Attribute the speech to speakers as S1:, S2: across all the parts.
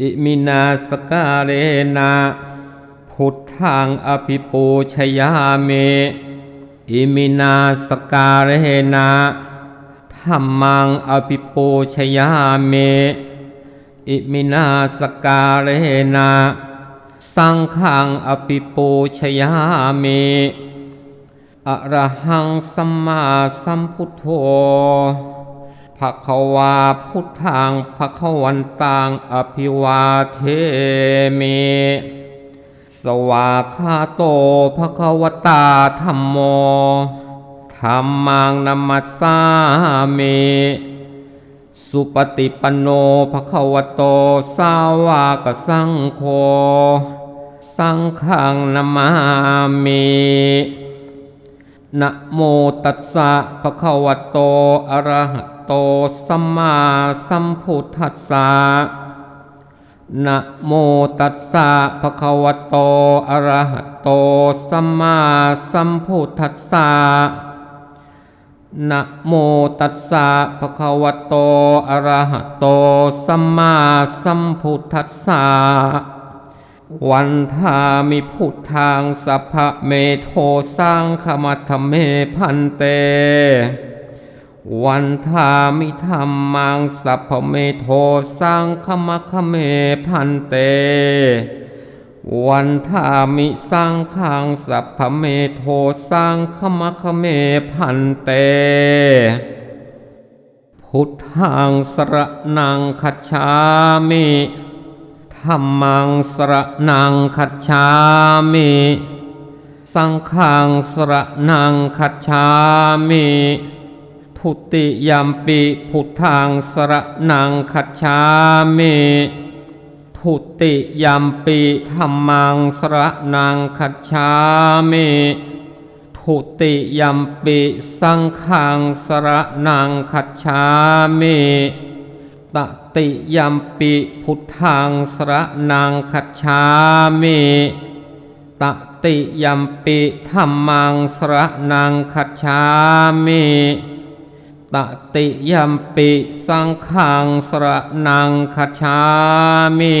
S1: อิมินาสการเรนะพุทธังอภิปูชยาเม อิมินาสการเรนะธรรมังอภิปูชยาเม อิมินาสการเรนะสังฆังอภิปูชยาเมอะระหังสัมมาสัมพุทโธ ภะควาพุทธังภะควันตังอภิวาเทมิสวาคาโตภะควตาธัมโมธัมมังนัมมัสสามิสุปฏิปันโนภะควโตสาวากสังโฆสังฆังนามามินะโมตัสสะภะควโตอะระหะ โตสัมมาสัมพุทธัสสะนะโมตัสสะภะคะวะโตอะระหะโตสัมมาสัมพุทธัสสะนะโมตัสสะภะคะวะโตอะระหะโตสัมมาสัมพุทธัสสะวันทามิพุทธังสัพพะเมโทสร้างขมัทเมพันเต วันทามิธรรมังสัพเมโทสร้างขมัคเมพันเต วันทามิสร้างขังสัพเมโทสร้างขมัคเมพันเต พุทธังสระนังคัจามิธรรมังสระนังคัจามิ สังฆังสระนังคัจามิ ทุติยัมปิพุทธังสระนังคัจฉามิทุติยัมปิธรรมังสระนังคัจฉามิทุติยัมปิสังฆังสระนังคัจฉามิตติยัมปิพุทธังสระนังคัจฉามิตติยัมปิธรรมังสระนังคัจฉามิ ตติยมปิสังฆังสระนังคัจฉามิ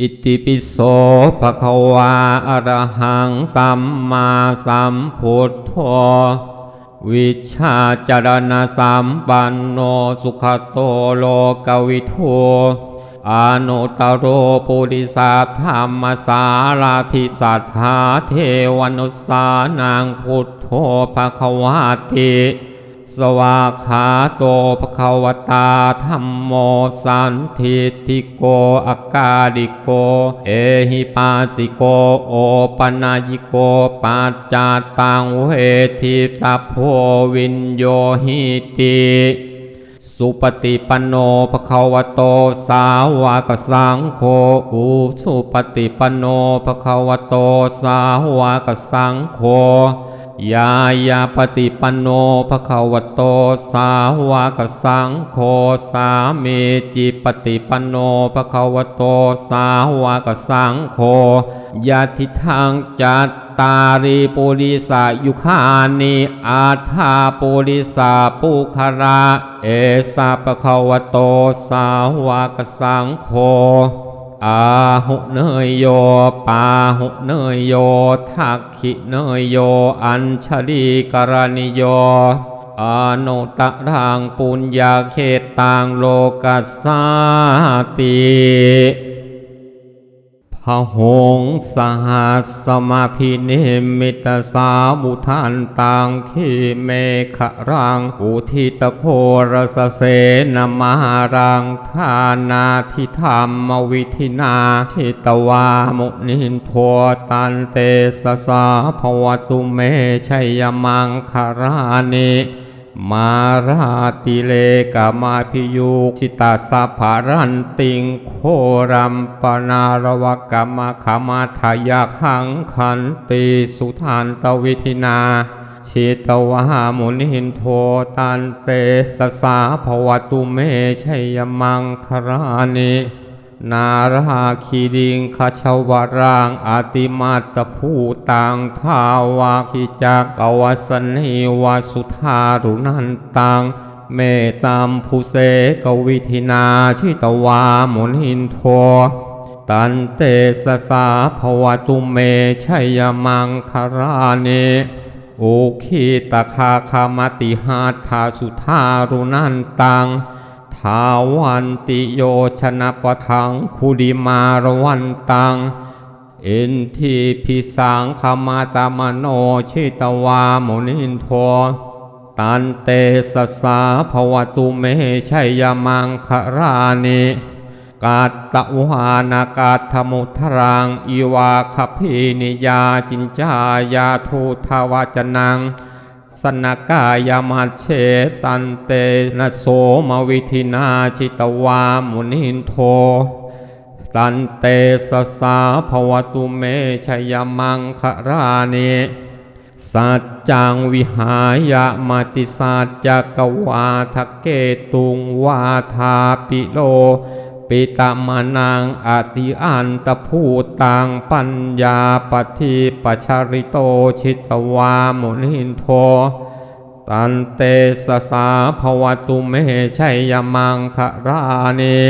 S1: อิติปิโสภะคะวาอะระหังสัมมาสัมพุทโธวิชาจารณะสัมปันโนสุขโตโลกวิทูอานุตโรปุริสาธรรมสาราธิสัทธาเทวนุสานังพุทธ ภะคะวาติสวาขาโตภควตาธรรมโมสันทิติโกอากาดิโก เอหิปัสสิโกโอปนายิโกปัจาตังเวทิตาโพวินโยหิติสุปฏิปันโนภควโตสาวกสังโฆอุสุปฏิปันโนภควโตสาวกสังโฆ ยายาปฏิปันโนภะคะวะโตสาวกสังโฆสามีจิปฏิปันโนภะคะวะโตสาวกสังโฆยาทิทางจัตตาริปุริสายุคานิอาธาปุริสาปุคารา เอสาภะคะวะโตสาวกสังโฆ อาหุเนยโยปาหุเนยโยทักขิเนยโย อัญชลีกรณิโยอนุตตรังปุญญาเขตต่างโลกัสสาติ พหงสหัสสมาพินิมิตสามุทันตังขีเมขรังอุทิตโพรสเสนมารังทานาทิธรรมวิธินาทิตวามุนินโทตันเตสสาภวตุเมชัยมังคารานิ มาราติเลกามาพิยุชิตาสาภารันติงโครัมปนารวกรรมขมาทายาขังขันติสุทานตวิธินาชิตวามุนินโทตันเตสสาภวตุเมชัยมังครานิ นาราคีดิงคชาวรังอติมาตภูตังทาวาคิจักอวสนีวาสุธารุนันตัง เมตามภูเสกวิธินาชิตวามุนินโทตันเตสสาภวตุเมชัยมังคาราเนอุคีตคาคามติหาทาสุธารุนันตังาวันติโยชนะปะทังคุดิมารวันตัง เอ็นทีพิสังขมาตามโนชิตวามุนินโทตันเตสสาภวตุเมชัยมังครานิกาตวานากาธมุทรังอีวาคพีนิยาจินจายาทูทวจนัง สนกายามัเชตันเตนะโสมวิธินาชิตวามุนินโท ตันเตสสาภวตุเมชยมังคารานิสัจจังวิหายมาติสัจจกวาทะเกตุงวาทาปิโล ปิตามานังอติอันตพูตังปัญญาปฏิปชาริโตชิตวามุนินโทตันเตสสาภวตุเมชัยมังคารานิ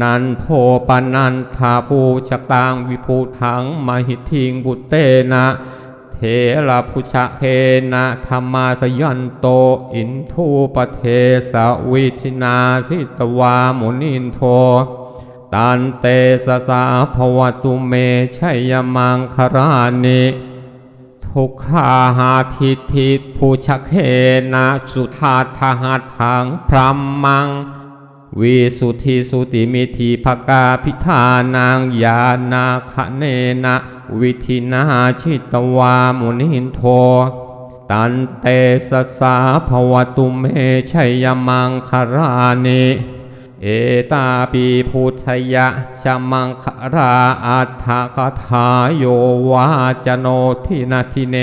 S1: นันโทปนันทาภูชกตังวิภูทังมหิทิงบุตเตนะ เทระพุชะเคนะธรรมาสยันโต อินทูปเทสวิชินาสิตวามุนินโทตันเตสสาภวตุเมชัยมังคารานิทุกขาหาทิทิภูชะเคนะสุธาทหัตถังพรหมัง วิสุทธิสุติมิธีภกาพิธานางยานาคะเนนะวิธินาชิตวามุนินโท ตันเตสสาภวตุเมชัยมังคารานิเอตาปีพุทธยะชมังคาราอัฏฐคาถาโยวาจโนทินาทิเน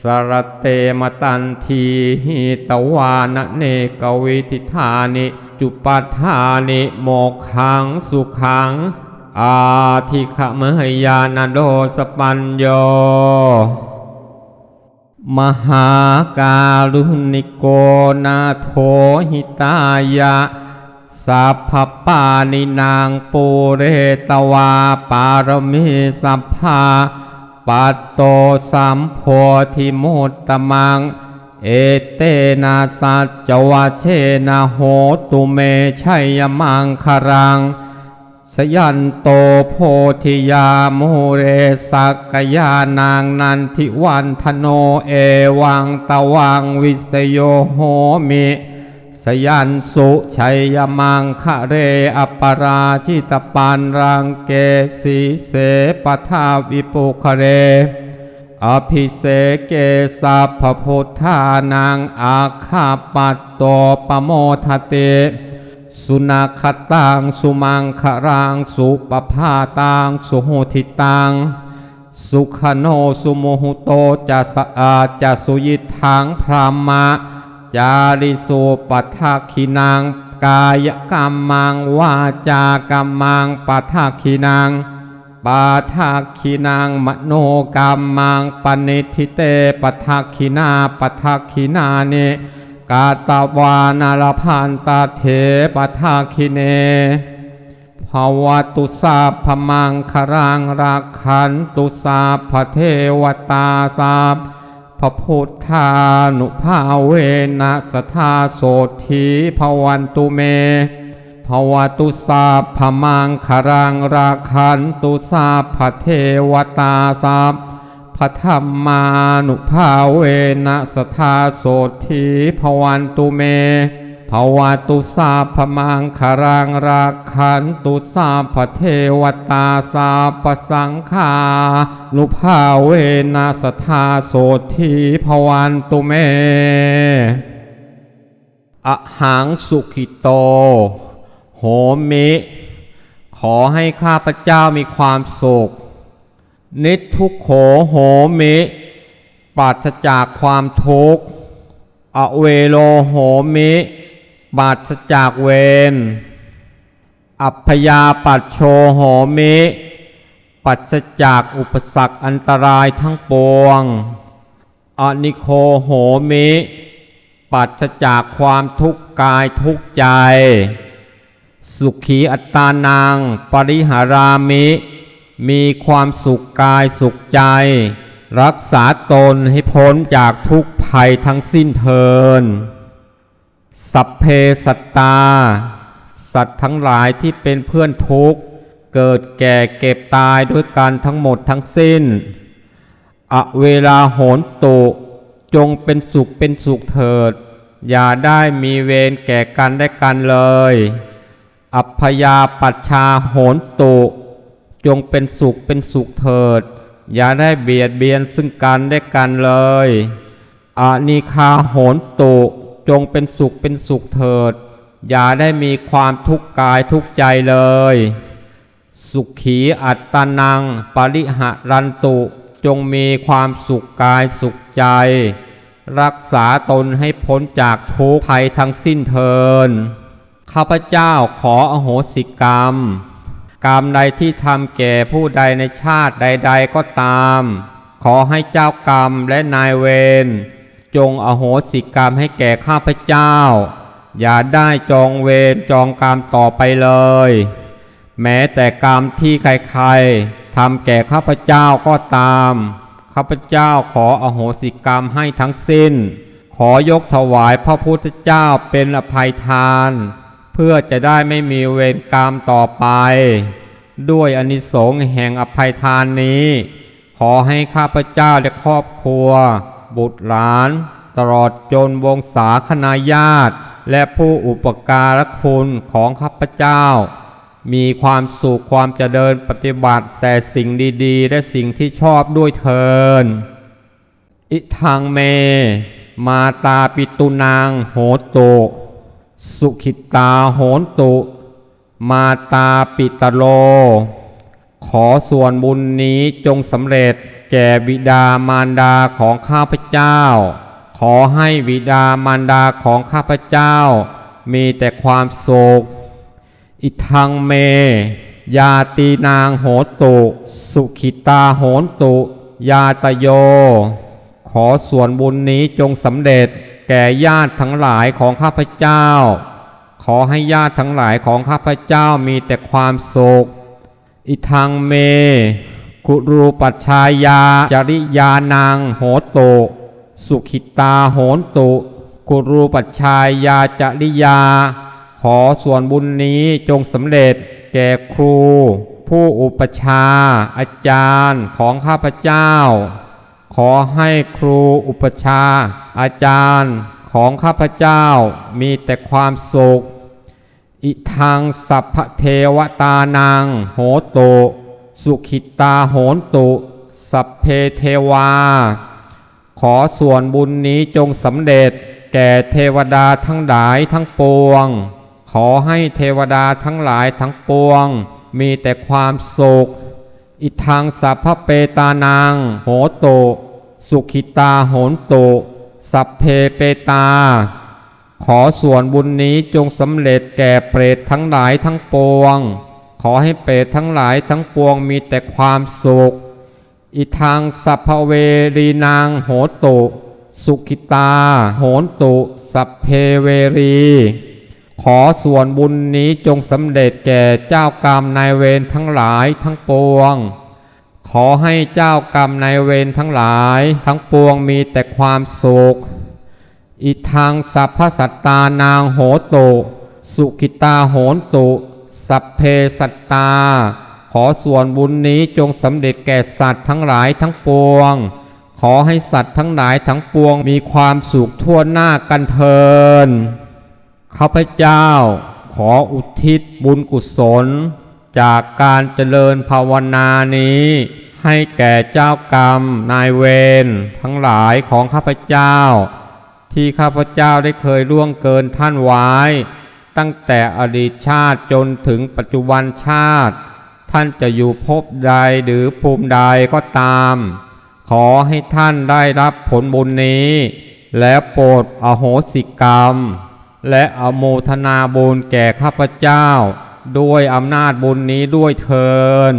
S1: สรเตมตันทีหิตวานเนกวิทิธานิ จุปัฏฐานิโมขังสุขัง อาทิขมหยานโดสปัญโย มหาการุณิโกนาโถหิตายะสัพพปานินางปูเรตวาปารมีสัพพาปัตโตสัมโพธิมุตตมัง เอเตนะสัจจวะเชนะโหตุเมชัยมังคารัง สยันโตโพธิยาโมเรสักกยานางนันทิวันทโนเอวังตะวังวิสโยโหมิสยันสุชัยมังคะเรอปราชิตปันรังเกสีเสปทาวิปุคะเร อภิเสเกสัพพุทธานังอาคาปัตโตปโมทเต สุนัขตังสุมังครังสุปภาตังสุโหทิตัง สุขโนสุโมหุโตจะสะอาจะสุยิทังพรามะ จาริสุปัทาคินังกายกรรมังวาจากรรมังปัทาคินัง ปาทาคินังมโนกรรมังปณิทิเตปัทาคินาปัทาคินาเนกาตาวานารพันตาเถปทาคิเนภวตุสาพมังครังราคันตุสาพเทวตาสาพระพุทธานุภาเวนะสทาโสธีภวันตุเม ภวตุสาพมังครังราคันตุสาพเทวตาสาพระธรรมานุภาเวนะสทาโสธีภวันตุเมภวตุสาพมังคารังราคันตุสาพเทวตาสาปสังฆานุภาเวนะสทาโสธีภวันตุเม อหังสุขิโต โหมิ ขอให้ข้าพเจ้ามีความสุข นิทุกโขโหมิ ปราศจากความทุกข์ อเวโลโหมิปราศจากเวร อัพยาปัชโชโหมิปราศจากอุปสรรคอันตรายทั้งปวง อนิโคโหมิ ปัสจากความทุกข์กายทุกข์ใจ สุขีอัตตานังปริหารามิ มีความสุขกายสุขใจ รักษาตนให้พ้นจากทุกภัยทั้งสิ้นเทิน สัพเพสัตตา สัตว์ทั้งหลายที่เป็นเพื่อนทุกข์ เกิดแก่เก็บตายด้วยกันทั้งหมดทั้งสิ้น อเวลาโหนตุจงเป็นสุขเป็นสุขเถิด อย่าได้มีเวรแก่กันได้กันเลย อัพยาปัชชาโหนตุ จงเป็นสุขเป็นสุขเถิด อย่าได้เบียดเบียนซึ่งกันได้กันเลยอานิคาโหนตุ จงเป็นสุขเป็นสุขเถิด อย่าได้มีความทุกข์กายทุกข์ใจเลย สุขีอัตตานัง ปริหะรันตุ จงมีความสุขกายสุขใจ รักษาตนให้พ้นจากทุกภัยทั้งสิ้นเทิน ข้าพเจ้าขออโหสิกรรม กรรมใดที่ทำแก่ผู้ใดในชาติใด ๆก็ตาม ขอให้เจ้ากรรมและนายเวรจงอโหสิกรรมให้แก่ข้าพเจ้า อย่าได้จองเวรจองกรรมต่อไปเลย แม้แต่กรรมที่ใครๆทำแก่ข้าพเจ้าก็ตาม ข้าพเจ้าขออโหสิกรรมให้ทั้งสิ้น ขอยกถวายพระพุทธเจ้าเป็นอภัยทาน เพื่อจะได้ไม่มีเวรกรรมต่อไป ด้วยอนิสงส์แห่งอภัยทานนี้ ขอให้ข้าพเจ้าและครอบครัว บุตรหลาน ตลอดจนวงศาคณาญาติ และผู้อุปการะคุณของข้าพเจ้า มีความสุขความเจริญปฏิบัติแต่สิ่งดีๆ และสิ่งที่ชอบด้วยเทินอิทังเม มาตาปิตุนางโหตุ สุขิตาโหนตุ มาตาปิตโล ขอส่วนบุญนี้จงสำเร็จแก่บิดามารดาของข้าพเจ้า ขอให้บิดามารดาของข้าพเจ้า มีแต่ความสุขอิทังเม ยาตีนางโหตุ สุขิตาโหนตุ ยาตโย ขอส่วนบุญนี้จงสำเร็จ แก่ญาติทั้งหลายของข้าพเจ้า ขอให้ญาติทั้งหลายของข้าพเจ้ามีแต่ความสุขอิทังเม กุรูปัชชายาจริยานางโหตุสุขิตาโหนตุกุรูปัชชายาจริยา ขอส่วนบุญนี้จงสำเร็จแก่ครู ผู้อุปชาอาจารย์ของข้าพเจ้า ขอให้ครูอุปชา อาจารย์ของข้าพเจ้ามีแต่ความสุข อิทังสัพพเทวตานังโหตุสุขิตาโหนตุ สัพเพเทวา ขอส่วนบุญนี้จงสำเร็จแก่เทวดาทั้งหลายทั้งปวง ขอให้เทวดาทั้งหลายทั้งปวง มีแต่ความสุข อิทังสัพพเปตานังโหโต สุขิตาโหนโต สัพเพเปตา ขอส่วนบุญนี้จงสำเร็จแก่เปรตทั้งหลายทั้งปวง ขอให้เปรตทั้งหลายทั้งปวงมีแต่ความสุข อิทังสัพพเวรีนางโหโต สุขิตาโหนโต สัพเพเวรี ขอส่วนบุญนี้จงสำเร็จแก่เจ้ากรรมนายเวรทั้งหลายทั้งปวง ขอให้เจ้ากรรมนายเวรทั้งหลาย ทั้งปวงมีแต่ความสุข อิทังสัพพสัตตานางโหตุสุขิตาโหนตุ สัพเพสัตตา ขอส่วนบุญนี้จงสำเร็จแก่สัตว์ทั้งหลายทั้งปวง ขอให้สัตว์ทั้งหลายทั้งปวงมีความสุขทั่วหน้ากันเทิน ข้าพเจ้าขออุทิศบุญกุศล จากการเจริญภาวนานี้ ให้แก่เจ้ากรรมนายเวรทั้งหลายของข้าพเจ้า ที่ข้าพเจ้าได้เคยล่วงเกินท่านไว้ ตั้งแต่อดีตชาติจนถึงปัจจุบันชาติ ท่านจะอยู่ภพใดหรือภูมิใดก็ตาม ขอให้ท่านได้รับผลบุญนี้ และโปรดอโหสิกรรม และอโมทนาบุญแก่ข้าพเจ้า ด้วยอำนาจบุญนี้ด้วยเทิน